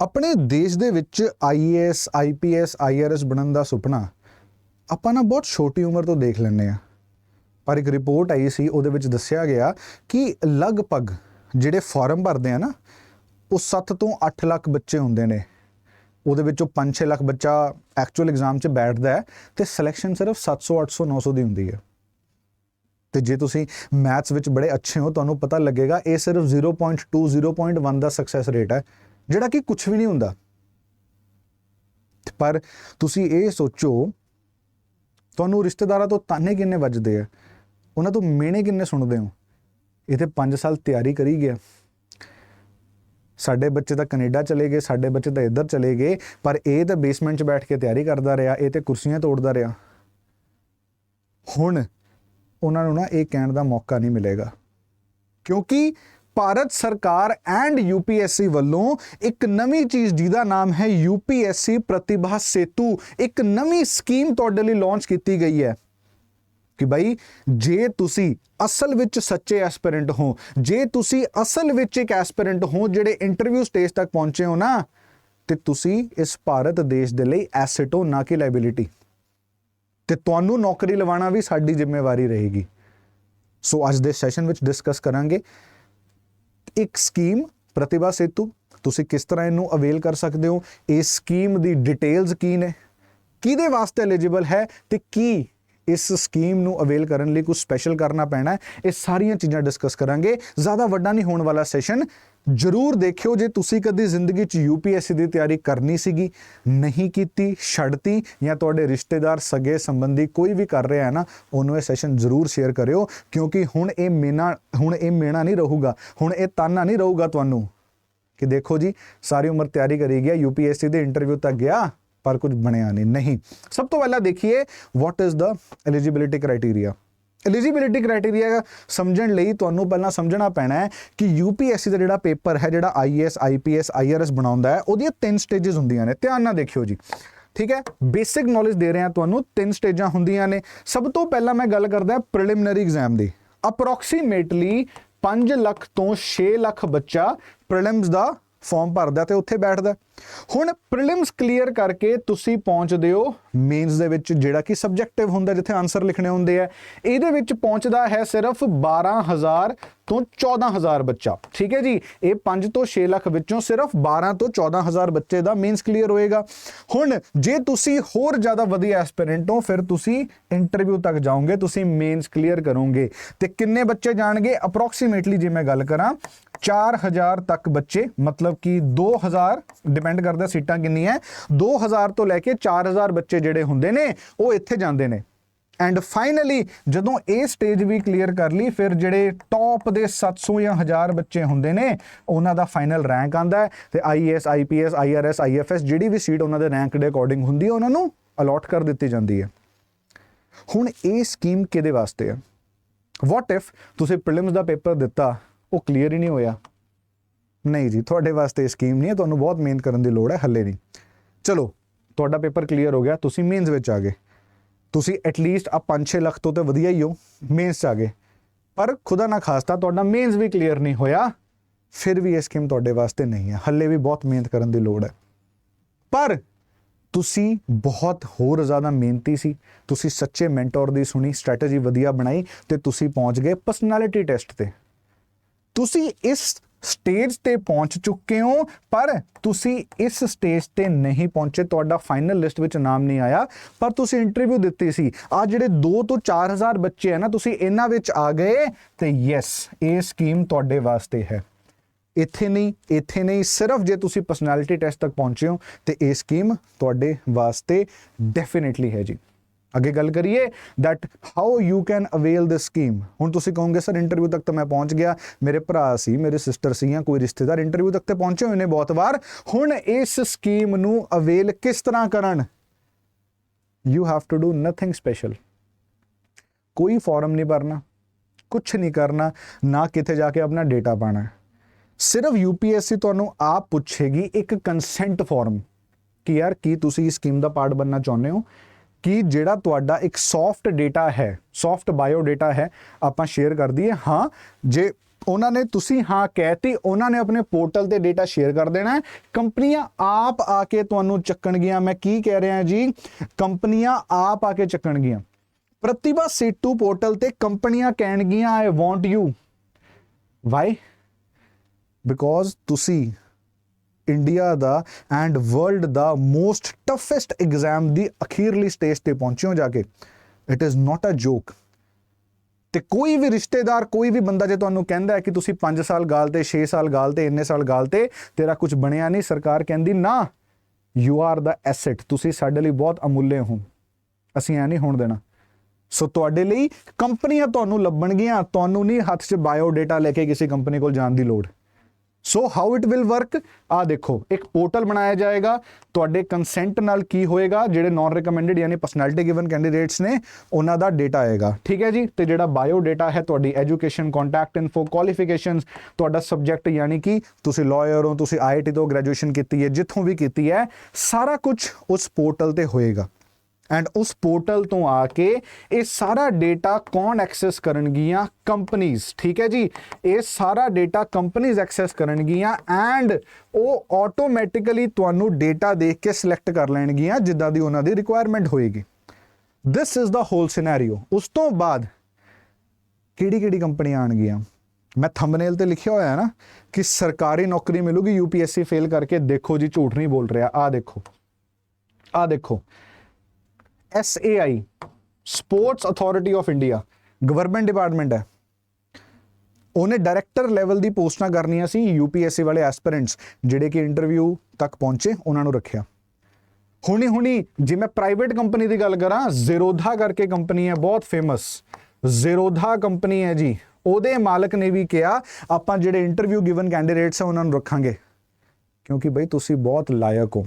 ਆਪਣੇ ਦੇਸ਼ ਦੇ ਵਿੱਚ ਆਈਏਐਸ ਆਈਪੀਐਸ ਆਈਆਰਐਸ ਬਣਨ ਦਾ ਸੁਪਨਾ ਆਪਾਂ ਨਾ ਬਹੁਤ ਛੋਟੀ ਉਮਰ ਤੋਂ ਦੇਖ ਲੈਂਦੇ ਆ ਪਰ ਇੱਕ ਰਿਪੋਰਟ ਆਈ ਸੀ, ਉਹਦੇ ਵਿੱਚ ਦੱਸਿਆ ਗਿਆ ਕਿ ਲਗਭਗ ਜਿਹੜੇ ਫਾਰਮ ਭਰਦੇ ਆ ਨਾ, ਉਹ 7 ਤੋਂ 8 ਲੱਖ ਬੱਚੇ ਹੁੰਦੇ ਨੇ। ਉਹਦੇ ਵਿੱਚੋਂ 5-6 ਲੱਖ ਬੱਚਾ ਐਕਚੁਅਲ ਐਗਜ਼ਾਮ 'ਚ ਬੈਠਦਾ ਹੈ ਤੇ ਸਿਲੈਕਸ਼ਨ ਸਿਰਫ 700 800 900 ਦੀ ਹੁੰਦੀ ਹੈ। ਤੇ ਜੇ ਤੁਸੀਂ ਮੈਥਸ ਵਿੱਚ ਬੜੇ ਅੱਛੇ ਹੋ, ਤੁਹਾਨੂੰ ਪਤਾ ਲੱਗੇਗਾ, ਇਹ ਸਿਰਫ 0.2 0.1 ਦਾ ਸਕਸੈਸ ਰੇਟ ਹੈ। ਜਿਹੜਾ ਕਿ ਕੁਝ ਵੀ ਨਹੀਂ ਹੁੰਦਾ। ਪਰ ਤੁਸੀਂ ਇਹ ਸੋਚੋ, ਤੁਹਾਨੂੰ ਰਿਸ਼ਤੇਦਾਰਾਂ ਤੋਂ ਤਾਨੇ ਕਿੰਨੇ ਵੱਜਦੇ ਆ? ਉਹਨਾਂ ਤੋਂ ਮਿਹਣੇ ਕਿੰਨੇ ਸੁਣਦੇ ਹੋ? ਇਹ ਤੇ 5 ਸਾਲ ਤਿਆਰੀ ਕਰੀ ਗਿਆ। ਸਾਡੇ ਬੱਚੇ ਤਾਂ ਕੈਨੇਡਾ ਚਲੇ ਗਏ, ਸਾਡੇ ਬੱਚੇ ਤਾਂ ਇੱਧਰ ਚਲੇ ਗਏ, ਪਰ ਇਹ ਤਾਂ ਬੇਸਮੈਂਟ 'ਚ ਬੈਠ ਕੇ ਤਿਆਰੀ ਕਰਦਾ ਰਿਹਾ, ਇਹ ਤੇ ਕੁਰਸੀਆਂ ਤੋੜਦਾ ਰਿਹਾ। ਹੁਣ ਉਹਨਾਂ ਨੂੰ ਨਾ ਇਹ ਕਹਿਣ ਦਾ ਮੌਕਾ ਨਹੀਂ ਮਿਲੇਗਾ। ਕਿਉਂਕਿ ਭਾਰਤ ਸਰਕਾਰ ਐਂਡ ਯੂਪੀਐਸਸੀ ਵੱਲੋਂ ਇੱਕ ਨਵੀਂ ਚੀਜ਼ ਜਿਹਦਾ ਨਾਮ ਹੈ ਯੂਪੀਐਸਸੀ ਪ੍ਰਤਿਭਾ ਸੇਤੂ। ਇੱਕ ਨਵੀਂ ਸਕੀਮ ਤੁਹਾਡੇ ਲਈ ਲਾਂਚ ਕੀਤੀ ਗਈ ਹੈ ਕਿ ਭਾਈ ਜੇ ਤੁਸੀਂ ਅਸਲ ਵਿੱਚ ਸੱਚੇ ਐਸਪੀਰੈਂਟ ਹੋ, ਜੇ ਤੁਸੀਂ ਅਸਲ ਵਿੱਚ ਇੱਕ ਐਸਪੀਰੈਂਟ ਹੋ ਜਿਹੜੇ ਇੰਟਰਵਿਊ ਸਟੇਜ ਤੱਕ ਪਹੁੰਚੇ ਹੋ ਨਾ, ਤੇ ਤੁਸੀਂ ਇਸ ਭਾਰਤ ਦੇਸ਼ ਦੇ ਲਈ ਐਸੈਟ ਹੋ, ਨਾ ਕਿ ਲਾਇਬਿਲਿਟੀ ਤੇ ਤੁਹਾਨੂੰ ਨੌਕਰੀ ਲਵਾਉਣਾ ਵੀ ਸਾਡੀ ਜ਼ਿੰਮੇਵਾਰੀ ਰਹੇਗੀ। ਸੋ ਅੱਜ ਦੇ ਸੈਸ਼ਨ ਵਿੱਚ ਡਿਸਕਸ ਕਰਾਂਗੇ ਇੱਕ ਸਕੀਮ, ਪ੍ਰਤਿਭਾ ਸੇਤੂ, ਤੁਸੀਂ ਕਿਸ ਤਰ੍ਹਾਂ ਇਹਨੂੰ ਅਵੇਲ ਕਰ ਸਕਦੇ ਹੋ? ਇਸ ਸਕੀਮ ਦੀ ਡਿਟੇਲਸ ਕੀ ਨੇ? ਕਿਹਦੇ ਵਾਸਤੇ ਐਲੀਜੀਬਲ ਹੈ ਤੇ ਕੀ ਇਸ ਸਕੀਮ ਨੂੰ ਅਵੇਲ ਕਰਨ ਲਈ ਕੁਝ ਸਪੈਸ਼ਲ ਕਰਨਾ ਪੈਣਾ ਹੈ? ਇਹ ਸਾਰੀਆਂ ਚੀਜ਼ਾਂ ਡਿਸਕਸ ਕਰਾਂਗੇ। ਜ਼ਿਆਦਾ ਵੱਡਾ ਨਹੀਂ ਹੋਣ ਵਾਲਾ ਸੈਸ਼ਨ ਜਰੂਰ ਦੇਖਿਓ ਜੇ ਤੁਸੀਂ ਕਦੀ ਜ਼ਿੰਦਗੀ 'ਚ ਯੂਪੀਐਸਸੀ ਦੀ ਤਿਆਰੀ ਕਰਨੀ ਸੀਗੀ, ਨਹੀਂ ਕੀਤੀ, ਛੱਡਤੀ ਜਾਂ ਤੁਹਾਡੇ ਰਿਸ਼ਤੇਦਾਰ ਸਗੇ ਸੰਬੰਧੀ ਕੋਈ ਵੀ ਕਰ ਰਿਹਾ ਹੈ ਨਾ, ਉਹਨੂੰ ਇਹ ਸੈਸ਼ਨ ਜ਼ਰੂਰ ਸ਼ੇਅਰ ਕਰਿਓ, ਕਿਉਂਕਿ ਹੁਣ ਇਹ ਮੇਨਾ, ਹੁਣ ਇਹ ਮੇਣਾ ਨਹੀਂ ਰਹੂਗਾ, ਹੁਣ ਇਹ ਤਾਨਾ ਨਹੀਂ ਰਹੂਗਾ ਤੁਹਾਨੂੰ। ਕਿ ਦੇਖੋ ਜੀ, ਸਾਰੀ ਉਮਰ ਤਿਆਰੀ ਕਰੀ ਗਿਆ ਯੂਪੀਐਸਸੀ ਦੇ ਇੰਟਰਵਿਊ ਤੱਕ ਗਿਆ, ਪਰ ਕੁਝ ਬਣਿਆ ਨਹੀਂ ਨਹੀਂ। ਸਭ ਤੋਂ ਪਹਿਲਾਂ ਦੇਖੀਏ what is the eligibility criteria eligibility criteria ਸਮਝਣ ਲਈ ਤੁਹਾਨੂੰ ਪਹਿਲਾਂ ਸਮਝਣਾ ਪੈਣਾ ਹੈ ਕਿ ਯੂਪੀਐਸਸੀ ਦਾ ਜਿਹੜਾ ਪੇਪਰ ਹੈ, ਜਿਹੜਾ ਆਈਐਸ ਆਈਪੀਐਸ ਆਈਆਰਐਸ ਬਣਾਉਂਦਾ ਹੈ, ਉਹਦੀਆਂ ਤਿੰਨ ਸਟੇजेस ਹੁੰਦੀਆਂ ਨੇ। ਧਿਆਨ ਨਾਲ ਦੇਖਿਓ ਜੀ। ਠੀਕ ਹੈ? ਬੇਸਿਕ ਨੌਲੇਜ ਦੇ ਰਹੇ ਹਾਂ ਤੁਹਾਨੂੰ, ਤਿੰਨ ਸਟੇਜਾਂ ਹੁੰਦੀਆਂ ਨੇ। ਸਭ ਤੋਂ ਪਹਿਲਾਂ ਮੈਂ ਗੱਲ ਕਰਦਾ ਪ੍ਰੀਲਿਮਿਨਰੀ ਐਗਜ਼ਾਮ ਦੀ। ਅਪਰੋਕਸੀਮੇਟਲੀ 5 ਲੱਖ ਤੋਂ 6 ਲੱਖ ਬੱਚਾ ਪ੍ਰੀਲਿਮਸ ਦਾ ਫਾਰਮ ਭਰਦਾ ਤੇ ਉੱਥੇ ਬੈਠਦਾ। ਹੁਣ ਪ੍ਰੀਲਿਮਸ ਕਲੀਅਰ ਕਰਕੇ ਤੁਸੀਂ ਪਹੁੰਚਦੇ ਹੋ ਮੇਨਸ ਦੇ ਵਿੱਚ, ਜਿਹੜਾ ਕਿ ਸਬਜੈਕਟਿਵ ਹੁੰਦਾ, ਜਿੱਥੇ ਆਨਸਰ ਲਿਖਣੇ ਹੁੰਦੇ ਆ। ਇਹਦੇ ਵਿੱਚ ਪਹੁੰਚਦਾ ਹੈ ਸਿਰਫ 12000 ਤੋਂ 14000 ਬੱਚਾ। ਠੀਕ ਹੈ ਜੀ? ਇਹ 5 ਤੋਂ 6 ਲੱਖ ਵਿੱਚੋਂ ਸਿਰਫ 12 ਤੋਂ 14000 ਬੱਚੇ ਦਾ ਮੇਨਸ ਕਲੀਅਰ ਹੋਏਗਾ। ਹੁਣ ਜੇ ਤੁਸੀਂ ਹੋਰ ਜ਼ਿਆਦਾ ਵਧੀਆ ਐਸਪੀਰੈਂਟ ਹੋ, ਫਿਰ ਤੁਸੀਂ ਇੰਟਰਵਿਊ ਤੱਕ ਜਾਓਗੇ, ਤੁਸੀਂ ਮੇਨਸ ਕਲੀਅਰ ਕਰੋਗੇ। ਤੇ ਕਿੰਨੇ ਬੱਚੇ ਜਾਣਗੇ? ਅਪਰੋਕਸੀਮੇਟਲੀ ਜੇ ਮੈਂ ਗੱਲ ਕਰਾਂ 4000 ਤੱਕ ਬੱਚੇ, ਮਤਲਬ ਕਿ 2000 ਡਿਪੈਂਡ ਕਰਦਾ ਸੀਟਾਂ ਕਿੰਨੀਆਂ 2000 ਤੋਂ ਲੈ ਕੇ 4000 ਬੱਚੇ ਜਿਹੜੇ ਹੁੰਦੇ ਨੇ, ਉਹ ਇੱਥੇ ਜਾਂਦੇ ਨੇ। ਐਂਡ ਫਾਈਨਲੀ ਜਦੋਂ ਇਹ ਸਟੇਜ ਵੀ ਕਲੀਅਰ ਕਰ ਲਈ, ਫਿਰ ਜਿਹੜੇ ਟੌਪ ਦੇ 700 ਜਾਂ 1000 ਬੱਚੇ ਹੁੰਦੇ ਨੇ, ਉਹਨਾਂ ਦਾ ਫਾਈਨਲ ਰੈਂਕ ਆਂਦਾ ਹੈ। ਤੇ ਆਈਐਸ ਆਈਪੀਐਸ ਆਈਆਰਐਸ ਆਈਐਫਐਸ ਜਿਹੜੀ ਵੀ ਸੀਟ ਉਹਨਾਂ ਦੇ ਰੈਂਕ ਦੇ ਅਕੋਰਡਿੰਗ ਹੁੰਦੀ ਹੈ, ਉਹਨਾਂ ਨੂੰ ਅਲੋਟ ਕਰ ਦਿੱਤੀ ਜਾਂਦੀ ਹੈ। ਹੁਣ ਇਹ ਸਕੀਮ ਕਿਹਦੇ ਵਾਸਤੇ ਹੈ? ਵਾਟ ਇਫ ਤੁਸੀਂ ਪ੍ਰੀਲਿਮਸ ਦਾ ਪੇਪਰ ਦਿੱਤਾ ਉਹ ਕਲੀਅਰ ਹੀ ਨਹੀਂ ਹੋਇਆ। ਨਹੀਂ ਜੀ, ਤੁਹਾਡੇ ਵਾਸਤੇ ਇਹ ਸਕੀਮ ਨਹੀਂ ਹੈ, ਤੁਹਾਨੂੰ ਬਹੁਤ ਮਿਹਨਤ ਕਰਨ ਦੀ ਲੋੜ ਹੈ, ਹੱਲੇ ਨਹੀਂ। ਚਲੋ, ਤੁਹਾਡਾ ਪੇਪਰ ਕਲੀਅਰ ਹੋ ਗਿਆ, ਤੁਸੀਂ ਮੇਨਸ ਵਿੱਚ ਆ ਗਏ। ਤੁਸੀਂ ਐਟਲੀਸਟ ਆ 5-6 ਲੱਖ ਤੋਂ ਤੇ ਵਧੀਆ ਹੀ ਹੋ ਮੇਨਸ 'ਚ ਆ ਗਏ। ਪਰ ਖੁਦਾ ਨਾ ਖਾਸਤਾ, ਤੁਹਾਡਾ ਮੇਨਸ ਵੀ ਕਲੀਅਰ ਨਹੀਂ ਹੋਇਆ, ਫਿਰ ਵੀ ਇਹ ਸਕੀਮ ਤੁਹਾਡੇ ਵਾਸਤੇ ਨਹੀਂ ਹੈ। ਹੱਲੇ ਵੀ ਬਹੁਤ ਮਿਹਨਤ ਕਰਨ ਦੀ ਲੋੜ ਹੈ। ਪਰ ਤੁਸੀਂ ਬਹੁਤ ਹੋਰ ਜ਼ਿਆਦਾ ਮਿਹਨਤੀ ਸੀ। ਤੁਸੀਂ ਸੱਚੇ ਮੈਂਟੋਰ ਦੀ ਸੁਣੀ ਸਟ੍ਰੈਟਜੀ ਵਧੀਆ ਬਣਾਈ ਤੇ ਤੁਸੀਂ ਪਹੁੰਚ ਗਏ ਪਰਸਨੈਲਿਟੀ ਟੈਸਟ ਤੇ। ਤੁਸੀਂ ਇਸ ਸਟੇਜ ਤੇ ਪਹੁੰਚ ਚੁੱਕੇ ਹੋ, ਪਰ ਤੁਸੀਂ ਇਸ ਸਟੇਜ ਤੇ ਨਹੀਂ ਪਹੁੰਚੇ। ਤੁਹਾਡਾ ਫਾਈਨਲ ਲਿਸਟ ਵਿੱਚ ਨਾਮ ਨਹੀਂ ਆਇਆ, ਪਰ ਤੁਸੀਂ ਇੰਟਰਵਿਊ ਦਿੱਤੀ ਸੀ। ਆ ਜਿਹੜੇ 2 ਤੋਂ 4000 ਬੱਚੇ ਹੈ ਨਾ, ਤੁਸੀਂ ਇਹਨਾਂ ਵਿੱਚ ਆ ਗਏ ਤੇ ਯੈਸ ਇਹ ਸਕੀਮ ਤੁਹਾਡੇ ਵਾਸਤੇ ਹੈ। ਇੱਥੇ ਨਹੀਂ ਇੱਥੇ ਨਹੀਂ, ਸਿਰਫ ਜੇ ਤੁਸੀਂ ਪਰਸਨੈਲਿਟੀ ਟੈਸਟ ਤੱਕ ਪਹੁੰਚੇ ਹੋ, ਤੇ ਇਹ ਸਕੀਮ ਤੁਹਾਡੇ ਵਾਸਤੇ ਡੈਫੀਨਿਟਲੀ ਹੈ ਜੀ। ਅੱਗੇ ਗੱਲ ਕਰੀਏ that how you can avail this scheme ਹੁਣ ਤੁਸੀਂ ਕਹੋਗੇ, ਸਰ ਇੰਟਰਵਿਊ ਤੱਕ ਤਾਂ ਮੈਂ ਪਹੁੰਚ ਗਿਆ। ਮੇਰੇ ਭਰਾ ਸੀ, ਮੇਰੇ ਸਿਸਟਰ ਸੀ ਜਾਂ ਕੋਈ ਰਿਸ਼ਤੇਦਾਰ ਇੰਟਰਵਿਊ ਤੱਕ ਤੇ ਪਹੁੰਚੇ ਹੋਏ ਨੇ ਬਹੁਤ ਵਾਰ। ਹੁਣ ਇਸ ਸਕੀਮ ਨੂੰ ਅਵੇਲ ਕਿਸ ਤਰ੍ਹਾਂ ਕਰਨ? You have to do nothing special ਕੋਈ ਫਾਰਮ ਨਹੀਂ ਭਰਨਾ ਕੁਝ ਨਹੀਂ ਕਰਨਾ, ਨਾ ਕਿਤੇ ਜਾ ਕੇ ਆਪਣਾ ਡੇਟਾ ਪਾਣਾ ਸਿਰਫ ਯੂਪੀਐਸਸੀ ਤੁਹਾਨੂੰ ਆਪ ਪੁੱਛੇਗੀ ਇੱਕ ਕੰਸੈਂਟ ਫਾਰਮ ਕਿ ਯਾਰ ਕੀ ਤੁਸੀਂ ਇਸ ਸਕੀਮ ਦਾ ਪਾਰਟ ਬਣਨਾ ਚਾਹੁੰਦੇ ਹੋ? ਕਿ ਜਿਹੜਾ ਤੁਹਾਡਾ ਇੱਕ ਸੌਫਟ ਡੇਟਾ ਹੈ ਸੌਫਟ ਬਾਇਓ ਡੇਟਾ ਹੈ, ਆਪਾਂ ਸ਼ੇਅਰ ਕਰ ਦਈਏ। ਹਾਂ, ਜੇ ਉਹਨਾਂ ਨੇ ਤੁਸੀਂ ਹਾਂ ਕਹਿਤੀ ਉਹਨਾਂ ਨੇ ਆਪਣੇ ਪੋਰਟਲ ਤੇ ਡੇਟਾ ਸ਼ੇਅਰ ਕਰ ਦੇਣਾ ਹੈ। ਕੰਪਨੀਆਂ ਆਪ ਆ ਕੇ ਤੁਹਾਨੂੰ ਚੱਕਣਗੀਆਂ। ਮੈਂ ਕੀ ਕਹਿ ਰਿਹਾ ਜੀ? ਕੰਪਨੀਆਂ ਆਪ ਆ ਕੇ ਚੱਕਣਗੀਆਂ। ਪ੍ਰਤਿਭਾ ਸੇਤੂ ਪੋਰਟਲ ਤੇ ਕੰਪਨੀਆਂ ਕਹਿਣਗੀਆਂ I want you why because ਤੁਸੀਂ ਇੰਡੀਆ ਦਾ ਐਂਡ ਵਰਲਡ ਦਾ ਮੋਸਟ ਟਫੈਸਟ ਐਗਜ਼ਾਮ ਦੀ ਅਖੀਰਲੀ ਸਟੇਜ ਤੇ ਪਹੁੰਚੇ ਹੋ ਜਾ ਕੇ। ਇਟ ਇਜ਼ ਨਾਟ ਅ ਜੋਕ ਤੇ ਕੋਈ ਵੀ ਰਿਸ਼ਤੇਦਾਰ, ਕੋਈ ਵੀ ਬੰਦਾ ਜੇ ਤੁਹਾਨੂੰ ਕਹਿੰਦਾ ਹੈ ਕਿ ਤੁਸੀਂ 5 ਸਾਲ ਗਾਲ ਤੇ 6 ਸਾਲ ਗਾਲ ਤੇ, ਇੰਨੇ ਸਾਲ ਗਾਲ ਤੇ, ਤੇਰਾ ਕੁਝ ਬਣਿਆ ਨਹੀਂ, ਸਰਕਾਰ ਕਹਿੰਦੀ, ਨਾ ਯੂ ਆਰ ਦਾ ਐਸੈਟ ਤੁਸੀਂ ਸਾਡੇ ਲਈ ਬਹੁਤ ਅਮੁੱਲੇ ਹੋ। ਅਸੀਂ ਐ ਨਹੀਂ ਹੋਣ ਦੇਣਾ। ਸੋ ਤੁਹਾਡੇ ਲਈ ਕੰਪਨੀਆਂ ਤੁਹਾਨੂੰ ਲੱਭਣਗੀਆਂ। ਤੁਹਾਨੂੰ ਨਹੀਂ ਹੱਥ 'ਚ ਬਾਇਓ ਡਾਟਾ ਲੈ ਕੇ ਕਿਸੇ ਕੰਪਨੀ ਕੋਲ ਜਾਣ ਦੀ ਲੋੜ। So how it will work ਆ ਦੇਖੋ, ਇੱਕ ਪੋਰਟਲ ਬਣਾਇਆ ਜਾਏਗਾ। ਤੁਹਾਡੇ ਕੰਸੈਂਟ ਨਾਲ ਕੀ ਹੋਏਗਾ? ਜਿਹੜੇ ਨਾਨ ਰეკਮੈਂਡਡ ਯਾਨੀ ਪਰਸਨੈਲਿਟੀ ਗਿਵਨ ਕੈਂਡੀਡੇਟਸ ਨੇ, ਉਹਨਾਂ ਦਾ ਡਾਟਾ ਆਏਗਾ। ਠੀਕ ਹੈ ਜੀ? ਤੇ ਜਿਹੜਾ ਬਾਇਓ ਡਾਟਾ ਹੈ, ਤੁਹਾਡੀ ਐਜੂਕੇਸ਼ਨ ਕੰਟੈਕਟ ਇਨਫੋ ਕੁਆਲੀਫਿਕੇਸ਼ਨਸ ਤੁਹਾਡਾ ਸਬਜੈਕਟ ਯਾਨੀ ਕਿ ਤੁਸੀਂ ਲਾਇਰ ਹੋ, ਤੁਸੀਂ ਆਈਆਈਟੀ ਤੋਂ ਗ੍ਰੈਜੂਏਸ਼ਨ ਕੀਤੀ ਹੈ, ਜਿੱਥੋਂ ਵੀ ਕੀਤੀ ਹੈ, ਸਾਰਾ ਕੁਝ ਉਸ ਪੋਰਟਲ ਤੇ ਹੋਏਗਾ। ਐਂਡ ਉਸ ਪੋਰਟਲ ਤੋਂ ਆ ਕੇ ਇਹ ਸਾਰਾ ਡੇਟਾ ਕੌਣ ਐਕਸੈਸ ਕਰਨਗੀਆਂ? ਕੰਪਨੀਆਂ ਠੀਕ ਹੈ ਜੀ? ਇਹ ਸਾਰਾ ਡੇਟਾ ਕੰਪਨੀਆਂ ਐਕਸੈਸ ਕਰਨਗੀਆਂ ਐਂਡ ਉਹ ਆਟੋਮੈਟਿਕਲੀ ਤੁਹਾਨੂੰ ਡੇਟਾ ਦੇਖ ਕੇ ਸਿਲੈਕਟ ਕਰ ਲੈਣਗੀਆਂ ਜਿੱਦਾਂ ਦੀ ਉਹਨਾਂ ਦੀ ਰਿਕੁਆਇਰਮੈਂਟ ਹੋਏਗੀ। This is the whole scenario ਉਸ ਤੋਂ ਬਾਅਦ ਕਿਹੜੀ ਕਿਹੜੀ ਕੰਪਨੀਆਂ ਆਣਗੀਆਂ ਮੈਂ ਥੰਬਨੇਲ ਤੇ ਲਿਖਿਆ ਹੋਇਆ ਹੈ ਨਾ ਕਿ ਸਰਕਾਰੀ ਨੌਕਰੀ ਮਿਲੂਗੀ ਯੂਪੀਐਸਸੀ ਫੇਲ ਕਰਕੇ ਦੇਖੋ ਜੀ, ਝੂਠ ਨਹੀਂ ਬੋਲ ਰਿਹਾ। ਆ ਦੇਖੋ। ਆ ਦੇਖੋ। SAI sports authority of India government department ਹੈ। ਉਹਨੇ ਡਾਇਰੈਕਟਰ ਲੈਵਲ ਦੀ ਪੋਸਟਾਂ ਕਰਨੀਆਂ ਸੀ ਯੂਪੀਐਸਸੀ ਵਾਲੇ ਐਸਪੀਰੈਂਟਸ ਜਿਹੜੇ ਕਿ ਇੰਟਰਵਿਊ ਤੱਕ ਪਹੁੰਚੇ, ਉਹਨਾਂ ਨੂੰ ਰੱਖਿਆ। ਹੁਣੀ ਹੁਣੀ ਜੇ ਮੈਂ ਪ੍ਰਾਈਵੇਟ ਕੰਪਨੀ ਦੀ ਗੱਲ ਕਰਾਂ ਜ਼ੀਰੋਧਾ ਕਰਕੇ ਕੰਪਨੀ ਹੈ, ਬਹੁਤ ਫੇਮਸ ਜ਼ੀਰੋਧਾ ਕੰਪਨੀ ਹੈ ਜੀ, ਉਹਦੇ ਮਾਲਕ ਨੇ ਵੀ ਕਿਹਾ, ਆਪਾਂ ਜਿਹੜੇ ਇੰਟਰਵਿਊ ਗਿਵਨ ਕੈਂਡੀਡੇਟਸ ਆ, ਉਹਨਾਂ ਨੂੰ ਰੱਖਾਂਗੇ। ਕਿਉਂਕਿ ਬਈ ਤੁਸੀਂ ਬਹੁਤ ਲਾਇਕ ਹੋ।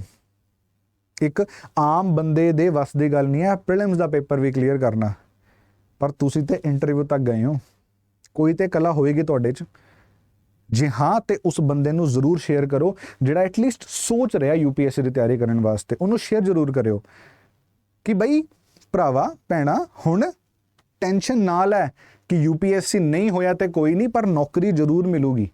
ਇੱਕ ਆਮ ਬੰਦੇ ਦੇ ਵੱਸ ਦੀ ਗੱਲ ਨਹੀਂ ਹੈ ਪ੍ਰੀਲਿਮਸ ਦਾ ਪੇਪਰ ਵੀ ਕਲੀਅਰ ਕਰਨਾ। ਪਰ ਤੁਸੀਂ ਤੇ ਇੰਟਰਵਿਊ ਤੱਕ ਗਏ ਹੋ। ਕੋਈ ਤੇ ਕਲਾ ਹੋਏਗੀ ਤੁਹਾਡੇ 'ਚ। ਜੇ ਹਾਂ, ਤੇ ਉਸ ਬੰਦੇ ਨੂੰ ਜ਼ਰੂਰ ਸ਼ੇਅਰ ਕਰੋ, ਜਿਹੜਾ ਐਟਲੀਸਟ ਸੋਚ ਰਿਹਾ ਯੂਪੀਐਸਸੀ ਦੀ ਤਿਆਰੀ ਕਰਨ ਵਾਸਤੇ। ਉਹਨੂੰ ਸ਼ੇਅਰ ਜ਼ਰੂਰ ਕਰਿਓ। ਕਿ ਬਈ, ਭਰਾਵਾ, ਭੈਣਾ, ਹੁਣ ਟੈਨਸ਼ਨ ਨਾ ਲੈ ਕਿ ਯੂਪੀਐਸਸੀ ਨਹੀਂ ਹੋਇਆ ਤੇ ਕੋਈ ਨਹੀਂ, ਪਰ ਨੌਕਰੀ ਜ਼ਰੂਰ ਮਿਲੂਗੀ।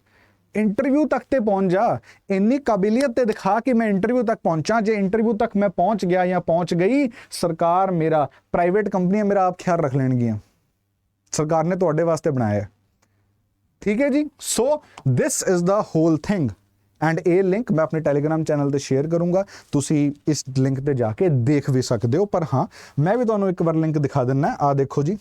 ਇੰਟਰਵਿਊ ਤੱਕ ਤੇ ਪਹੁੰਚ ਜਾ ਇੰਨੀ ਕਾਬਲੀਅਤ ਤੇ ਦਿਖਾ ਕਿ ਮੈਂ ਇੰਟਰਵਿਊ ਤੱਕ ਪਹੁੰਚਾਂ ਜੇ ਇੰਟਰਵਿਊ ਤੱਕ ਮੈਂ ਪਹੁੰਚ ਗਿਆ ਜਾਂ ਪਹੁੰਚ ਗਈ ਸਰਕਾਰ ਮੇਰਾ ਪ੍ਰਾਈਵੇਟ ਕੰਪਨੀਆਂ ਮੇਰਾ ਆਪ ਖਿਆਲ ਰੱਖ ਲੈਣਗੀਆਂ ਸਰਕਾਰ ਨੇ ਤੁਹਾਡੇ ਵਾਸਤੇ ਬਣਾਇਆ ਹੈ ਠੀਕ ਹੈ ਜੀ so this is the whole thing and ਇਹ ਲਿੰਕ ਮੈਂ ਆਪਣੇ ਟੈਲੀਗ੍ਰਾਮ ਚੈਨਲ ਤੇ ਸ਼ੇਅਰ ਕਰੂੰਗਾ ਤੁਸੀਂ ਇਸ ਲਿੰਕ ਤੇ ਜਾ ਕੇ ਦੇਖ ਵੀ ਸਕਦੇ ਹੋ ਪਰ ਹਾਂ ਮੈਂ ਵੀ ਤੁਹਾਨੂੰ ਇੱਕ ਵਾਰ ਲਿੰਕ ਦਿਖਾ ਦਿੰਨਾ ਆ ਦੇਖੋ ਜੀ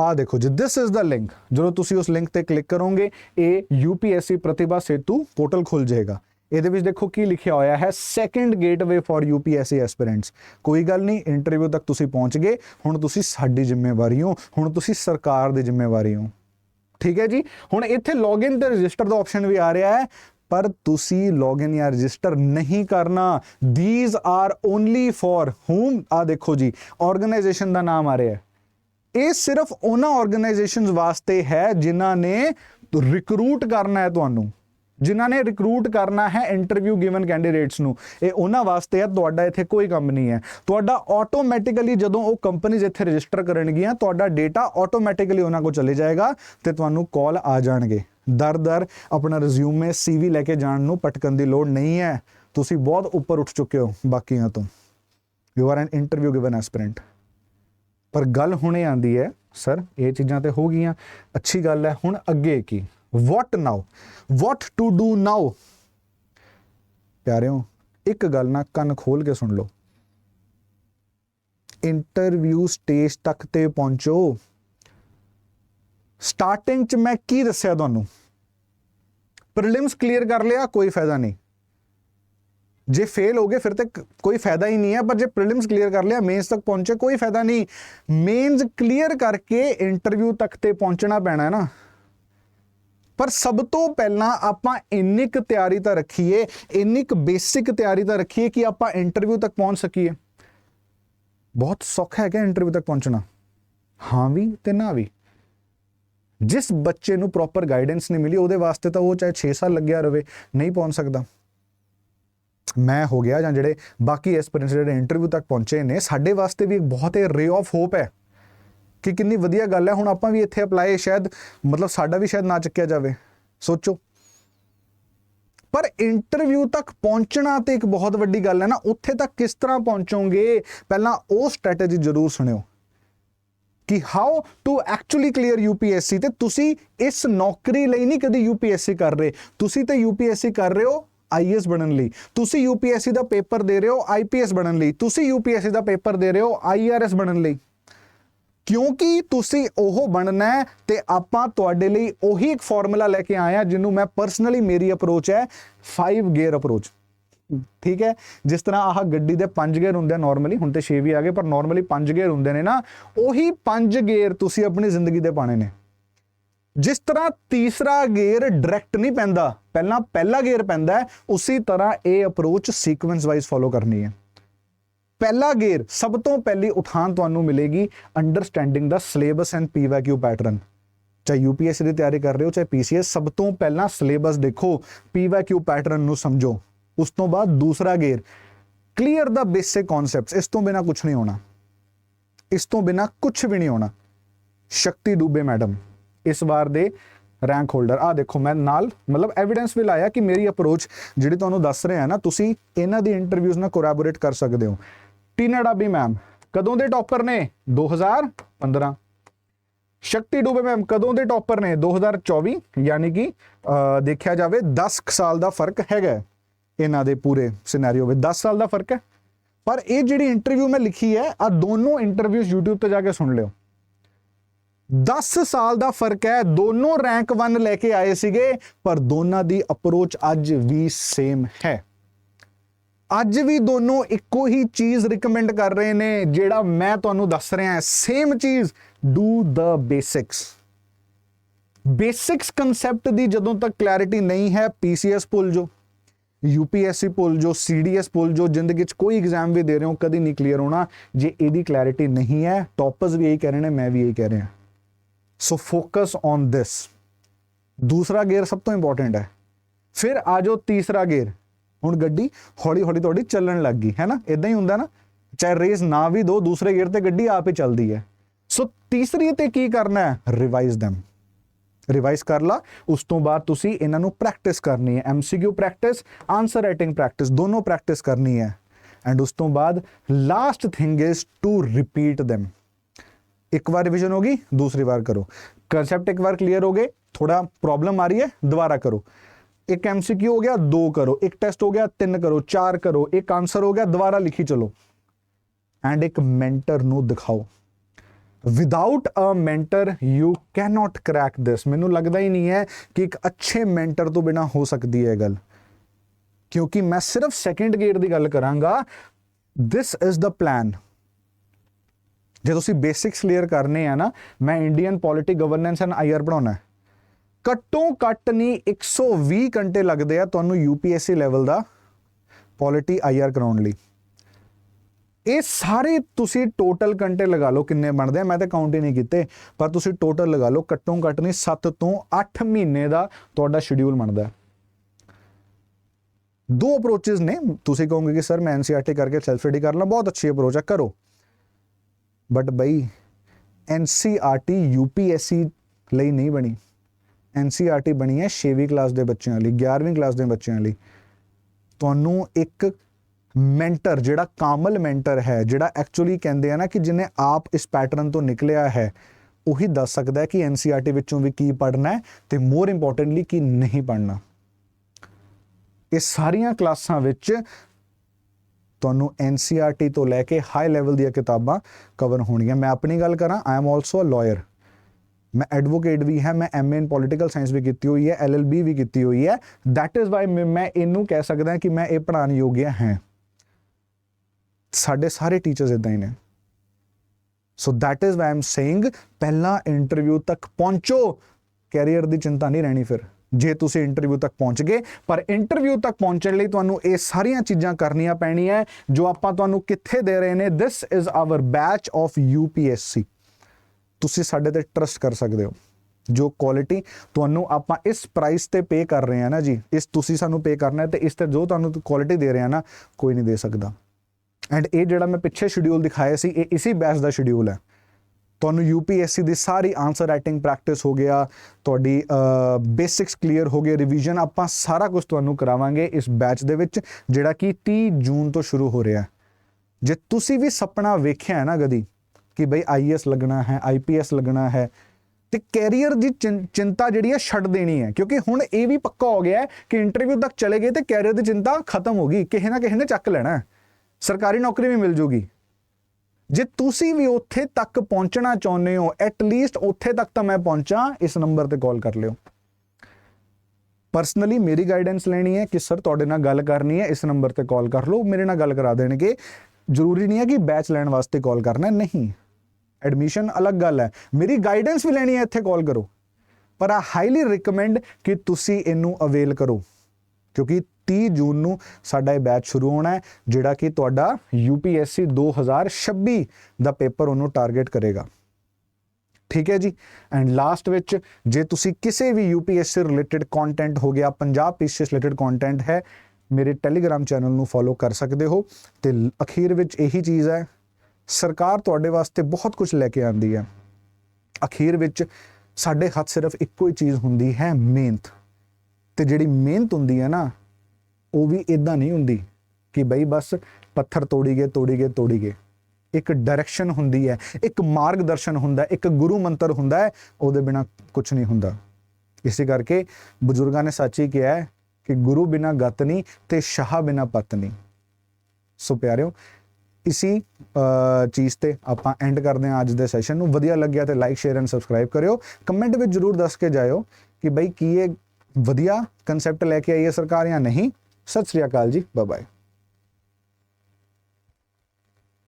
ਆ ਦੇਖੋ ਜੀ ਦਿਸ ਇਜ਼ ਦਾ ਲਿੰਕ ਜਦੋਂ ਤੁਸੀਂ ਉਸ ਲਿੰਕ ਤੇ ਕਲਿੱਕ ਕਰੋਗੇ, ਇਹ UPSC ਪ੍ਰਤਿਭਾ ਸੇਤੂ ਪੋਰਟਲ ਖੁੱਲ ਜਾਏਗਾ। ਇਹਦੇ ਵਿੱਚ ਦੇਖੋ ਕੀ ਲਿਖਿਆ ਹੋਇਆ ਹੈ second gateway for UPSC aspirants ਕੋਈ ਗੱਲ ਨਹੀਂ ਇੰਟਰਵਿਊ ਤੱਕ ਤੁਸੀਂ ਪਹੁੰਚ ਗਏ, ਹੁਣ ਤੁਸੀਂ ਸਾਡੀ ਜ਼ਿੰਮੇਵਾਰੀ ਹੋ, ਹੁਣ ਤੁਸੀਂ ਸਰਕਾਰ ਦੀ ਜ਼ਿੰਮੇਵਾਰੀ ਹੋ। ਠੀਕ ਹੈ ਜੀ? ਹੁਣ ਇੱਥੇ ਲੌਗਇਨ ਤੇ ਰਜਿਸਟਰ ਦਾ ਆਪਸ਼ਨ ਵੀ ਆ ਰਿਹਾ ਹੈ, ਪਰ ਤੁਸੀਂ ਲੌਗਇਨ ਜਾਂ ਰਜਿਸਟਰ ਨਹੀਂ ਕਰਨਾ। These are only for whom? ਆ ਦੇਖੋ ਜੀ ਆਰਗੇਨਾਈਜੇਸ਼ਨ ਦਾ ਨਾਮ ਆ ਰਿਹਾ ਹੈ। ਇਹ ਸਿਰਫ ਉਹਨਾਂ ਆਰਗੇਨਾਈਜੇਸ਼ਨਸ ਵਾਸਤੇ ਹੈ ਜਿਨ੍ਹਾਂ ਨੇ ਰਿਕਰੂਟ ਕਰਨਾ ਹੈ ਤੁਹਾਨੂੰ। ਜਿਨ੍ਹਾਂ ਨੇ ਰਿਕਰੂਟ ਕਰਨਾ ਹੈ ਇੰਟਰਵਿਊ ਗਿਵਨ ਕੈਂਡੀਡੇਟਸ ਨੂੰ। ਇਹ ਉਹਨਾਂ ਵਾਸਤੇ ਹੈ, ਤੁਹਾਡਾ ਇੱਥੇ ਕੋਈ ਕੰਮ ਨਹੀਂ ਹੈ। ਤੁਹਾਡਾ ਆਟੋਮੈਟਿਕਲੀ ਜਦੋਂ ਉਹ ਕੰਪਨੀਆਂ ਇੱਥੇ ਰਜਿਸਟਰ ਕਰਨਗੀਆਂ, ਤੁਹਾਡਾ ਡਾਟਾ ਆਟੋਮੈਟਿਕਲੀ ਉਹਨਾਂ ਕੋਲ ਚਲੇ ਜਾਏਗਾ ਤੇ ਤੁਹਾਨੂੰ ਕਾਲ ਆ ਜਾਣਗੇ। ਦਰ ਦਰ, ਆਪਣਾ ਰਿਜ਼ਿਊਮੇ ਸੀਵੀ ਲੈ ਕੇ ਜਾਣ ਨੂੰ ਪਟਕਣ ਦੀ ਲੋੜ ਨਹੀਂ ਹੈ। ਤੁਸੀਂ ਬਹੁਤ ਉੱਪਰ ਉੱਠ ਚੁੱਕੇ ਹੋ ਬਾਕੀਆਂ ਤੋਂ। You are an interview given aspirant ਪਰ ਗੱਲ ਹੁਣੇ ਆਂਦੀ ਹੈ, ਸਰ, ਇਹ ਚੀਜ਼ਾਂ ਤੇ ਹੋ ਗਈਆਂ। ਅੱਛੀ ਗੱਲ ਹੈ, ਹੁਣ ਅੱਗੇ ਕੀ? What now what to do now ਪਿਆਰਿਓ, ਇੱਕ ਗੱਲ ਨਾ ਕੰਨ ਖੋਲ ਕੇ ਸੁਣ ਲਓ। ਇੰਟਰਵਿਊ ਸਟੇਜ ਤੱਕ ਤੇ ਪਹੁੰਚੋ। ਸਟਾਰਟਿੰਗ ਚ ਮੈਂ ਕੀ ਦੱਸਿਆ ਤੁਹਾਨੂੰ? ਪ੍ਰੀਲਿਮਸ ਕਲੀਅਰ ਕਰ ਲਿਆ, ਕੋਈ ਫਾਇਦਾ ਨਹੀਂ। ਜੇ ਫੇਲ ਹੋ ਗਏ, ਫਿਰ ਤੇ ਕੋਈ ਫਾਇਦਾ ਹੀ ਨਹੀਂ ਹੈ, ਪਰ ਜੇ ਪ੍ਰੀਲਿਮਸ ਕਲੀਅਰ ਕਰ ਲਿਆ ਮੇਨਸ ਤੱਕ ਪਹੁੰਚੇ, ਕੋਈ ਫਾਇਦਾ ਨਹੀਂ। ਮੇਨਸ ਕਲੀਅਰ ਕਰਕੇ ਇੰਟਰਵਿਊ ਤੱਕ ਤੇ ਪਹੁੰਚਣਾ ਪੈਣਾ ਹੈ ਨਾ। ਪਰ ਸਭ ਤੋਂ ਪਹਿਲਾਂ ਆਪਾਂ ਇੰਨੀ ਕੁ ਤਿਆਰੀ ਤਾਂ ਰੱਖੀਏ, ਇੰਨੀ ਕੁ ਬੇਸਿਕ ਤਿਆਰੀ ਤਾਂ ਰੱਖੀਏ ਕਿ ਆਪਾਂ ਇੰਟਰਵਿਊ ਤੱਕ ਪਹੁੰਚ ਸਕੀਏ। ਬਹੁਤ ਸੌਖਾ ਹੈਗਾ ਇੰਟਰਵਿਊ ਤੱਕ ਪਹੁੰਚਣਾ। ਹਾਂ ਵੀ ਤੇ ਨਾ ਵੀ। ਜਿਸ ਬੱਚੇ ਨੂੰ ਪ੍ਰੋਪਰ ਗਾਈਡੈਂਸ ਨਹੀਂ ਮਿਲੀ, ਉਹਦੇ ਵਾਸਤੇ ਤਾਂ ਉਹ ਚਾਹੇ 6 ਸਾਲ ਲੱਗਿਆ ਰਵੇ, ਨਹੀਂ ਪਹੁੰਚ ਸਕਦਾ। ਮੈਂ ਹੋ ਗਿਆ ਜਾਂ ਜਿਹੜੇ ਬਾਕੀ ਐਸਪੀਰੈਂਟਸ ਜਿਹੜੇ ਇੰਟਰਵਿਊ ਤੱਕ ਪਹੁੰਚੇ ਨੇ, ਸਾਡੇ ਵਾਸਤੇ ਵੀ ਇੱਕ ਬਹੁਤ ਹੀ ਰੇ ਆਫ ਹੋਪ ਹੈ ਕਿ ਕਿੰਨੀ ਵਧੀਆ ਗੱਲ ਹੈ। ਹੁਣ ਆਪਾਂ ਵੀ ਇੱਥੇ ਅਪਲਾਈ ਸ਼ਾਇਦ, ਮਤਲਬ ਸਾਡਾ ਵੀ ਸ਼ਾਇਦ ਨਾ ਚੱਕਿਆ ਜਾਵੇ। ਸੋਚੋ। ਪਰ ਇੰਟਰਵਿਊ ਤੱਕ ਪਹੁੰਚਣਾ ਤੇ ਇੱਕ ਬਹੁਤ ਵੱਡੀ ਗੱਲ ਹੈ ਨਾ, ਉੱਥੇ ਤੱਕ ਕਿਸ ਤਰ੍ਹਾਂ ਪਹੁੰਚੋਗੇ? ਪਹਿਲਾਂ ਉਹ ਸਟ੍ਰੈਟਜੀ ਜ਼ਰੂਰ ਸੁਣਿਓ ਕਿ how to actually clear UPSC ਤੇ ਤੁਸੀਂ ਇਸ ਨੌਕਰੀ ਲਈ ਨਹੀਂ ਕਦੀ ਯੂਪੀਐਸਸੀ ਕਰ ਰਹੇ। ਤੁਸੀਂ ਤੇ ਯੂਪੀਐਸਸੀ ਕਰ ਰਹੇ ਹੋ ਆਈਐਸ ਬਣਨ ਲਈ। ਤੁਸੀਂ ਯੂਪੀਐਸਸੀ ਦਾ ਪੇਪਰ ਦੇ ਰਹੇ ਹੋ, ਆਈਪੀਐਸ ਬਣਨ ਲਈ। ਤੁਸੀਂ ਯੂਪੀਐਸਸੀ ਦਾ ਪੇਪਰ ਦੇ ਰਹੇ ਹੋ, ਆਈਆਰਐਸ ਬਣਨ ਲਈ। ਕਿਉਂਕਿ ਤੁਸੀਂ ਉਹ ਬਣਨਾ ਹੈ ਤੇ ਆਪਾਂ ਤੁਹਾਡੇ ਲਈ ਉਹੀ ਇੱਕ ਫਾਰਮੂਲਾ ਲੈ ਕੇ ਆਏ ਆ ਜਿਹਨੂੰ ਮੈਂ ਪਰਸਨਲੀ ਮੇਰੀ ਅਪਰੋਚ ਹੈ 5 ਗੇਅਰ ਅਪਰੋਚ ਠੀਕ ਹੈ? ਜਿਸ ਤਰ੍ਹਾਂ ਆਹ ਗੱਡੀ ਦੇ 5 ਗੇਅਰ ਹੁੰਦੇ ਆ ਨਾਰਮਲੀ ਹੁਣ ਤੇ 6 ਵੀ ਆ ਗਏ, ਪਰ ਨਾਰਮਲੀ 5 ਗੇਅਰ ਹੁੰਦੇ ਨੇ ਨਾ, ਉਹੀ 5 ਗੇਅਰ ਤੁਸੀਂ ਆਪਣੀ ਜ਼ਿੰਦਗੀ ਦੇ ਪਾਣੇ ਨੇ। ਜਿਸ ਤਰ੍ਹਾਂ ਤੀਸਰਾ ਗੇਅਰ ਡਾਇਰੈਕਟ ਨਹੀਂ ਪੈਂਦਾ ਪਹਿਲਾਂ ਪਹਿਲਾ ਗੇਅਰ ਪੈਂਦਾ ਹੈ, ਉਸੇ ਤਰ੍ਹਾਂ ਇਹ ਅਪਰੋਚ ਸੀਕੁਐਂਸ ਵਾਈਜ਼ ਫੋਲੋ ਕਰਨੀ ਹੈ। ਪਹਿਲਾ ਗੇਅਰ ਸਭ ਤੋਂ ਪਹਿਲੀ ਉਠਾਨ ਤੁਹਾਨੂੰ ਮਿਲੇਗੀ ਅੰਡਰਸਟੈਂਡਿੰਗ ਦਾ ਸਿਲੇਬਸ ਐਂਡ ਪੀਵਾਈਕਿਊ ਪੈਟਰਨ ਚਾਹੇ ਯੂਪੀਐਸਸੀ ਦੀ ਤਿਆਰੀ ਕਰ ਰਹੇ ਹੋ, ਚਾਹੇ ਪੀਸੀਐਸ ਸਭ ਤੋਂ ਪਹਿਲਾਂ ਸਿਲੇਬਸ ਦੇਖੋ ਪੀਵਾਈਕਿਊ ਪੈਟਰਨ ਨੂੰ ਸਮਝੋ। ਉਸ ਤੋਂ ਬਾਅਦ ਦੂਸਰਾ ਗੇਅਰ ਕਲੀਅਰ ਦਾ ਬੇਸਿਕ ਕਨਸੈਪਟਸ ਇਸ ਤੋਂ ਬਿਨਾ ਕੁਝ ਨਹੀਂ ਹੋਣਾ। ਇਸ ਤੋਂ ਬਿਨਾ ਕੁਝ ਵੀ ਨਹੀਂ ਹੋਣਾ। ਸ਼ਕਤੀ ਡੂਬੇ ਮੈਡਮ, ਇਸ ਵਾਰ ਦੇ ਰੈਂਕ ਹੋਲਡਰ ਆ ਦੇਖੋ ਮੈਂ ਨਾਲ, ਮਤਲਬ ਐਵੀਡੈਂਸ ਵੀ ਲਾਇਆ ਕਿ ਮੇਰੀ ਅਪਰੋਚ ਜਿਹੜੀ ਤੁਹਾਨੂੰ ਦੱਸ ਰਿਹਾ ਨਾ, ਤੁਸੀਂ ਇਹਨਾਂ ਦੀ ਇੰਟਰਵਿਊਜ਼ ਨਾਲ ਕੋਰੈਬੋਰੇਟ ਕਰ ਸਕਦੇ ਹੋ। ਟੀਨਾ ਡਾਬੀ ਮੈਮ ਕਦੋਂ ਦੇ ਟੌਪਰ ਨੇ? 2015 ਸ਼ਕਤੀ ਡੂਬੇ ਮੈਮ ਕਦੋਂ ਦੇ ਟੌਪਰ ਨੇ? 2024 ਯਾਨੀ ਕਿ ਦੇਖਿਆ ਜਾਵੇ 10 ਸਾਲ ਦਾ ਫ਼ਰਕ ਹੈਗਾ ਇਹਨਾਂ ਦੇ ਪੂਰੇ ਸਿਨੈਰੀਓ ਵਿੱਚ। 10 ਸਾਲ ਦਾ ਫ਼ਰਕ ਹੈ। ਪਰ ਇਹ ਜਿਹੜੀ ਇੰਟਰਵਿਊ ਮੈਂ ਲਿਖੀ ਹੈ ਆ ਦੋਨੋਂ ਇੰਟਰਵਿਊਜ਼ YouTube ਤੇ ਜਾ ਕੇ ਸੁਣ ਲਿਓ। 10 ਸਾਲ ਦਾ ਫ਼ਰਕ ਹੈ। ਦੋਨੋਂ ਰੈਂਕ 1 ਲੈ ਕੇ ਆਏ ਸੀਗੇ, ਪਰ ਦੋਨਾਂ ਦੀ ਅਪਰੋਚ ਅੱਜ ਵੀ ਸੇਮ ਹੈ। ਅੱਜ ਵੀ ਦੋਨੋਂ ਇੱਕੋ ਹੀ ਚੀਜ਼ ਰეკਮੈਂਡ ਕਰ ਰਹੇ ਨੇ, ਜਿਹੜਾ ਮੈਂ ਤੁਹਾਨੂੰ ਦੱਸ ਰਿਹਾ ਹਾਂ। ਸੇਮ ਚੀਜ਼ do the basics basics concept ਦੀ ਜਦੋਂ ਤੱਕ ਕਲੈਰਿਟੀ ਨਹੀਂ ਹੈ ਪੀਸੀਐਸ ਭੁੱਲ ਜੋ ਯੂਪੀਐਸਸੀ ਭੁੱਲ ਜੋ ਸੀਡੀਐਸ ਭੁੱਲ ਜੋ ਜ਼ਿੰਦਗੀ 'ਚ ਕੋਈ ਐਗਜ਼ਾਮ ਵੀ ਦੇ ਰਹੇ ਹੋ, ਕਦੀ ਨਹੀਂ ਕਲੀਅਰ ਹੋਣਾ। ਜੇ ਇਹਦੀ ਕਲੈਰਿਟੀ ਨਹੀਂ ਹੈ ਟੌਪਰਸ ਵੀ ਇਹੀ ਕਹਿ ਰਹੇ ਨੇ, ਮੈਂ ਵੀ ਇਹੀ ਕਹਿ ਰਿਹਾ। ਸੋ ਫੋਕਸ ਔਨ ਦਿਸ ਦੂਸਰਾ ਗੇਅਰ ਸਭ ਤੋਂ ਇੰਪੋਰਟੈਂਟ ਹੈ। ਫਿਰ ਆ ਜਾਓ ਤੀਸਰਾ ਗੇਅਰ ਹੁਣ ਗੱਡੀ ਹੌਲੀ ਹੌਲੀ ਤੁਹਾਡੀ ਚੱਲਣ ਲੱਗ ਗਈ, ਹੈ ਨਾ? ਇਦਾਂ ਹੀ ਹੁੰਦਾ ਨਾ। ਚਾਹੇ ਰੇਸ ਨਾ ਵੀ ਦੋ, ਦੂਸਰੇ ਗੇਅਰ ਤੇ ਗੱਡੀ ਆਪ ਹੀ ਚੱਲਦੀ ਹੈ। ਸੋ ਤੀਸਰੀ ਤੇ ਕੀ ਕਰਨਾ ਹੈ? ਰਿਵਾਈਜ਼ them ਰਿਵਾਈਜ਼ ਕਰ ਲਾ। ਉਸ ਤੋਂ ਬਾਅਦ ਤੁਸੀਂ ਇਹਨਾਂ ਨੂੰ ਪ੍ਰੈਕਟਿਸ ਕਰਨੀ ਹੈ। MCQ practice answer writing practice ਦੋਨੋਂ ਪ੍ਰੈਕਟਿਸ ਕਰਨੀ ਹੈ। ਐਂਡ ਉਸ ਤੋਂ ਬਾਅਦ last thing is to repeat them ਇੱਕ ਵਾਰ ਰਿਵੀਜ਼ਨ ਹੋਗੀ ਦੂਸਰੀ ਵਾਰ ਕਰੋ। ਕਨਸੈਪਟ ਇੱਕ ਵਾਰ ਕਲੀਅਰ ਹੋ ਗਏ ਥੋੜਾ ਪ੍ਰੋਬਲਮ ਆ ਰਹੀ ਹੈ, ਦੁਬਾਰਾ ਕਰੋ। ਇੱਕ ਐਮਸੀਕਿਊ ਹੋ ਗਿਆ, ਦੋ ਕਰੋ। ਇੱਕ ਟੈਸਟ ਹੋ ਗਿਆ, ਤਿੰਨ ਕਰੋ, ਚਾਰ ਕਰੋ। ਇੱਕ ਆਨਸਰ ਹੋ ਗਿਆ, ਦੁਬਾਰਾ ਲਿਖੀ ਚਲੋ। ਐਂਡ ਇੱਕ ਮੈਂਟਰ ਨੂੰ ਦਿਖਾਓ। Without a mentor you cannot crack this ਮੈਨੂੰ ਲੱਗਦਾ ਹੀ ਨਹੀਂ ਹੈ ਕਿ ਇੱਕ ਅੱਛੇ ਮੈਂਟਰ ਤੋਂ ਬਿਨਾ ਹੋ ਸਕਦੀ ਹੈ ਗੱਲ। ਕਿਉਂਕਿ ਮੈਂ ਸਿਰਫ ਸੈਕੰਡ ਗੇਟ ਦੀ ਗੱਲ ਕਰਾਂਗਾ। ਦਿਸ ਇਜ਼ ਦਾ ਪਲਾਨ ਜੇ ਤੁਸੀਂ ਬੇਸਿਕਸ ਕਲੀਅਰ ਕਰਨੇ ਆ ਨਾ, ਮੈਂ Indian polity governance and I R ਪੜਾਉਣਾ ਹੈ। ਘੱਟੋ ਘੱਟ ਨਹੀਂ 120 ਘੰਟੇ ਲੱਗਦੇ ਆ ਤੁਹਾਨੂੰ ਯੂਪੀਐਸਸੀ ਲੈਵਲ ਦਾ ਪੋਲਿਟੀ ਆਈਆਰ ਕਰਾਉਣ ਲਈ। ਇਹ ਸਾਰੇ ਤੁਸੀਂ ਟੋਟਲ ਘੰਟੇ ਲਗਾ ਲਓ ਕਿੰਨੇ ਬਣਦੇ ਆ, ਮੈਂ ਤਾਂ ਕਾਊਂਟ ਹੀ ਨਹੀਂ ਕੀਤੇ, ਪਰ ਤੁਸੀਂ ਟੋਟਲ ਲਗਾ ਲਓ, ਘੱਟੋ ਘੱਟ ਨਹੀਂ 7 ਤੋਂ 8 ਮਹੀਨੇ ਦਾ ਤੁਹਾਡਾ ਸ਼ਡਿਊਲ ਬਣਦਾ ਹੈ। ਦੋ ਅਪਰੋਚਸ ਨੇ, ਤੁਸੀਂ ਕਹੋਗੇ ਕਿ ਸਰ ਮੈਂ ਐਨਸੀਆਰਟੀ ਕਰਕੇ ਸੈਲਫ ਸਟੱਡੀ ਕਰ ਲਾਂ, ਬਹੁਤ ਅੱਛੀ ਅਪਰੋਚ ਹੈ ਕਰੋ। ਬਟ ਬਈ ਐਨਸੀਆਰਟੀ ਯੂਪੀਐਸਸੀ ਲਈ ਨਹੀਂ ਬਣੀ। ਐਨਸੀਆਰਟੀ ਬਣੀ ਹੈ 6ਵੀਂ ਕਲਾਸ ਦੇ ਬੱਚਿਆਂ ਲਈ 11ਵੀਂ ਕਲਾਸ ਦੇ ਬੱਚਿਆਂ ਲਈ। ਤੁਹਾਨੂੰ ਇੱਕ ਮੈਂਟਰ ਜਿਹੜਾ ਕਾਮਲ ਮੈਂਟਰ ਹੈ, ਜਿਹੜਾ ਐਕਚੁਅਲੀ ਕਹਿੰਦੇ ਆ ਨਾ ਕਿ ਜਿਹਨੇ ਆਪ ਇਸ ਪੈਟਰਨ ਤੋਂ ਨਿਕਲਿਆ ਹੈ, ਉਹੀ ਦੱਸ ਸਕਦਾ ਹੈ ਕਿ ਐਨਸੀਆਰਟੀ ਵਿੱਚੋਂ ਵੀ ਕੀ ਪੜਨਾ ਹੈ ਤੇ ਮੋਰ ਇੰਪੋਰਟੈਂਟਲੀ ਕੀ ਨਹੀਂ ਪੜਨਾ ਇਹ ਸਾਰੀਆਂ ਕਲਾਸਾਂ ਵਿੱਚ ਤੁਹਾਨੂੰ ਐਨਸੀਆਰਟੀ ਤੋਂ ਲੈ ਕੇ ਹਾਈ ਲੈਵਲ ਦੀਆਂ ਕਿਤਾਬਾਂ ਕਵਰ ਹੋਣਗੀਆਂ। ਮੈਂ ਆਪਣੀ ਗੱਲ ਕਰਾਂ I am also a lawyer ਮੈਂ ਐਡਵੋਕੇਟ ਵੀ ਹੈ, ਮੈਂ ਐਮਏ ਇਨ ਪੋਲੀਟੀਕਲ ਸਾਇੰਸ ਵੀ ਕੀਤੀ ਹੋਈ ਹੈ ਐਲਐਲਬੀ ਵੀ ਕੀਤੀ ਹੋਈ ਹੈ। ਥੈਟ ਇਜ਼ ਵਾਈ ਮੈਂ ਇਹਨੂੰ ਕਹਿ ਸਕਦਾ ਕਿ ਮੈਂ ਇਹ ਪੜ੍ਹਾਉਣ ਯੋਗਿਆ ਹਾਂ। ਸਾਡੇ ਸਾਰੇ ਟੀਚਰਸ ਇਦਾਂ ਹੀ ਨੇ। So that is why I'm saying ਪਹਿਲਾ ਇੰਟਰਵਿਊ ਤੱਕ ਪਹੁੰਚੋ। ਕੈਰੀਅਰ ਦੀ ਚਿੰਤਾ ਨਹੀਂ ਰਹਿਣੀ ਫਿਰ। ਜੇ ਤੁਸੀਂ ਇੰਟਰਵਿਊ ਤੱਕ ਪਹੁੰਚ ਗਏ, ਪਰ ਇੰਟਰਵਿਊ ਤੱਕ ਪਹੁੰਚਣ ਲਈ ਤੁਹਾਨੂੰ ਇਹ ਸਾਰੀਆਂ ਚੀਜ਼ਾਂ ਕਰਨੀਆਂ ਪੈਣੀਆਂ, ਜੋ ਆਪਾਂ ਤੁਹਾਨੂੰ ਕਿੱਥੇ ਦੇ ਰਹੇ ਨੇ this is our batch of UPSC ਤੁਸੀਂ ਸਾਡੇ ਤੇ ਟਰਸਟ ਕਰ ਸਕਦੇ ਹੋ। ਜੋ ਕੁਆਲਿਟੀ ਤੁਹਾਨੂੰ ਆਪਾਂ ਇਸ ਪ੍ਰਾਈਸ ਤੇ ਪੇ ਕਰ ਰਹੇ ਹਾਂ ਨਾ ਜੀ, ਇਸ ਤੁਸੀਂ ਸਾਨੂੰ ਪੇ ਕਰਨਾ ਹੈ ਤੇ ਇਸ ਤੇ ਜੋ ਤੁਹਾਨੂੰ ਕੁਆਲਿਟੀ ਦੇ ਰਹੇ ਹਾਂ ਨਾ, ਕੋਈ ਨਹੀਂ ਦੇ ਸਕਦਾ। ਐਂਡ ਇਹ ਜਿਹੜਾ ਮੈਂ ਪਿੱਛੇ ਸ਼ਡਿਊਲ ਦਿਖਾਇਆ ਸੀ, ਇਹ ਇਸੇ ਬੈਚ ਦਾ ਸ਼ਡਿਊਲ ਹੈ। ਤੁਹਾਨੂੰ UPSC ਦੀ ਸਾਰੀ ਆਨਸਰ ਰਾਈਟਿੰਗ ਪ੍ਰੈਕਟਿਸ ਹੋ ਗਿਆ, ਤੁਹਾਡੀ ਬੇਸਿਕਸ ਕਲੀਅਰ ਹੋ ਗਏ ਰਿਵੀਜ਼ਨ ਆਪਾਂ ਸਾਰਾ ਕੁਝ ਤੁਹਾਨੂੰ ਕਰਾਵਾਂਗੇ ਇਸ ਬੈਚ ਦੇ ਵਿੱਚ, ਜਿਹੜਾ ਕਿ 30 ਜੂਨ ਤੋਂ ਸ਼ੁਰੂ ਹੋ ਰਿਹਾ ਜੇ ਤੁਸੀਂ ਵੀ ਸੁਪਨਾ ਵੇਖਿਆ ਹੈ ਨਾ ਕਦੀ, ਕਿ ਬਈ ਆਈਐਸ ਲੱਗਣਾ ਹੈ ਆਈਪੀਐਸ ਲੱਗਣਾ ਹੈ, ਤੇ ਕੈਰੀਅਰ ਦੀ ਚਿੰ- ਚਿੰਤਾ ਜਿਹੜੀ ਹੈ ਛੱਡ ਦੇਣੀ ਹੈ, ਕਿਉਂਕਿ ਹੁਣ ਇਹ ਵੀ ਪੱਕਾ ਹੋ ਗਿਆ ਕਿ ਇੰਟਰਵਿਊ ਤੱਕ ਚਲੇ ਗਏ ਤੇ ਕੈਰੀਅਰ ਦੀ ਚਿੰਤਾ ਖਤਮ ਹੋ ਗਈ, ਕਿਸੇ ਨਾ ਕਿਸੇ ਨੇ ਚੱਕ ਲੈਣਾ ਸਰਕਾਰੀ ਨੌਕਰੀ ਵੀ ਮਿਲ ਜੂਗੀ। ਜੇ ਤੁਸੀਂ ਵੀ ਉੱਥੇ ਤੱਕ ਪਹੁੰਚਣਾ ਚਾਹੁੰਦੇ ਹੋ ਐਟ ਲੀਸਟ ਉੱਥੇ ਤੱਕ ਤਾਂ ਮੈਂ ਪਹੁੰਚਾਂ, ਇਸ ਨੰਬਰ ਤੇ ਕਾਲ ਕਰ ਲਿਓ। ਪਰਸਨਲੀ ਮੇਰੀ ਗਾਈਡੈਂਸ ਲੈਣੀ ਹੈ ਕਿ ਸਰ ਤੁਹਾਡੇ ਨਾਲ ਗੱਲ ਕਰਨੀ ਹੈ, ਇਸ ਨੰਬਰ ਤੇ ਕਾਲ ਕਰ ਲਓ। ਮੇਰੇ ਨਾਲ ਗੱਲ ਕਰਾ ਦੇਣਗੇ। ਜ਼ਰੂਰੀ ਨਹੀਂ ਹੈ ਕਿ ਬੈਚ ਲੈਣ ਵਾਸਤੇ ਕਾਲ ਕਰਨਾ ਨਹੀਂ। ਐਡਮਿਸ਼ਨ ਅਲੱਗ ਗੱਲ ਹੈ। ਮੇਰੀ ਗਾਈਡੈਂਸ ਵੀ ਲੈਣੀ ਹੈ, ਇੱਥੇ ਕਾਲ ਕਰੋ। ਪਰ ਆ ਹਾਈਲੀ ਰეკਮੈਂਡ ਕਿ ਤੁਸੀਂ ਇਹਨੂੰ ਅਵੇਲ ਕਰੋ। ਕਿਉਂਕਿ 30 ਜੂਨ ਨੂੰ ਸਾਡਾ ਇਹ ਬੈਚ ਸ਼ੁਰੂ ਹੋਣਾ ਹੈ, ਜਿਹੜਾ ਕਿ ਤੁਹਾਡਾ UPSC 2026 ਦਾ ਪੇਪਰ ਉਹਨੂੰ ਟਾਰਗੇਟ ਕਰੇਗਾ। ਠੀਕ ਹੈ ਜੀ? ਐਂਡ ਲਾਸਟ ਵਿੱਚ ਜੇ ਤੁਸੀਂ ਕਿਸੇ ਵੀ UPSC ਰਿਲੇਟਡ ਕੰਟੈਂਟ ਹੋ ਗਿਆ ਪੰਜਾਬ ਪੀਸੀਐਸ ਰਿਲੇਟਡ ਕੰਟੈਂਟ ਹੈ, ਮੇਰੇ ਟੈਲੀਗ੍ਰਾਮ ਚੈਨਲ ਨੂੰ ਫੋਲੋ ਕਰ ਸਕਦੇ ਹੋ। ਤੇ ਅਖੀਰ ਵਿੱਚ ਇਹੀ ਚੀਜ਼ ਹੈ, ਸਰਕਾਰ ਤੁਹਾਡੇ ਵਾਸਤੇ ਬਹੁਤ ਕੁਝ ਲੈ ਕੇ ਆਂਦੀ ਹੈ। ਅਖੀਰ ਵਿੱਚ ਸਾਡੇ ਹੱਥ ਸਿਰਫ ਇੱਕੋ ਹੀ ਚੀਜ਼ ਹੁੰਦੀ ਹੈ ਮਿਹਨਤ। ਤੇ ਜਿਹੜੀ ਮਿਹਨਤ ਹੁੰਦੀ ਹੈ ਨਾ ਉਹ ਵੀ ਇਦਾਂ ਨਹੀਂ ਹੁੰਦੀ ਕਿ ਬਈ ਬਸ ਪੱਥਰ ਤੋੜੀ ਗਏ ਤੋੜੀ ਗਏ ਤੋੜੀ ਗਏ। ਇੱਕ ਡਾਇਰੈਕਸ਼ਨ ਹੁੰਦੀ ਹੈ, ਇੱਕ ਮਾਰਗਦਰਸ਼ਨ ਹੁੰਦਾ, ਇੱਕ ਗੁਰੂ ਮੰਤਰ ਹੁੰਦਾ ਹੈ, ਉਹਦੇ ਬਿਨਾ ਕੁਝ ਨਹੀਂ ਹੁੰਦਾ। ਇਸੇ ਕਰਕੇ ਬਜ਼ੁਰਗਾਂ ਨੇ ਸੱਚ ਹੀ ਕਿਹਾ ਹੈ ਕਿ ਗੁਰੂ ਬਿਨਾ ਗਤ ਨਹੀਂ ਤੇ ਸ਼ਾਹ ਬਿਨਾ ਪਤ ਨਹੀਂ। ਸੋ ਪਿਆਰਿਓ, ਇਸੀ ਚੀਜ਼ ਤੇ ਆਪਾਂ ਐਂਡ ਕਰਦੇ ਹਾਂ ਅੱਜ ਦੇ ਸੈਸ਼ਨ ਨੂੰ। ਵਧੀਆ ਲੱਗਿਆ ਤੇ ਲਾਈਕ ਸ਼ੇਅਰ ਐਂਡ ਸਬਸਕ੍ਰਾਈਬ ਕਰਿਓ। ਕਮੈਂਟ ਵਿੱਚ ਜਰੂਰ ਦੱਸ ਕੇ ਜਾਇਓ ਕਿ ਬਈ ਕੀ ਇਹ ਵਧੀਆ ਕਨਸੈਪਟ ਲੈ ਕੇ ਆਈ ਹੈ ਸਰਕਾਰ ਜਾਂ ਨਹੀਂ। ਸਤਿ ਸ੍ਰੀ ਅਕਾਲ ਜੀ ਬਾਏ ਬਾਏ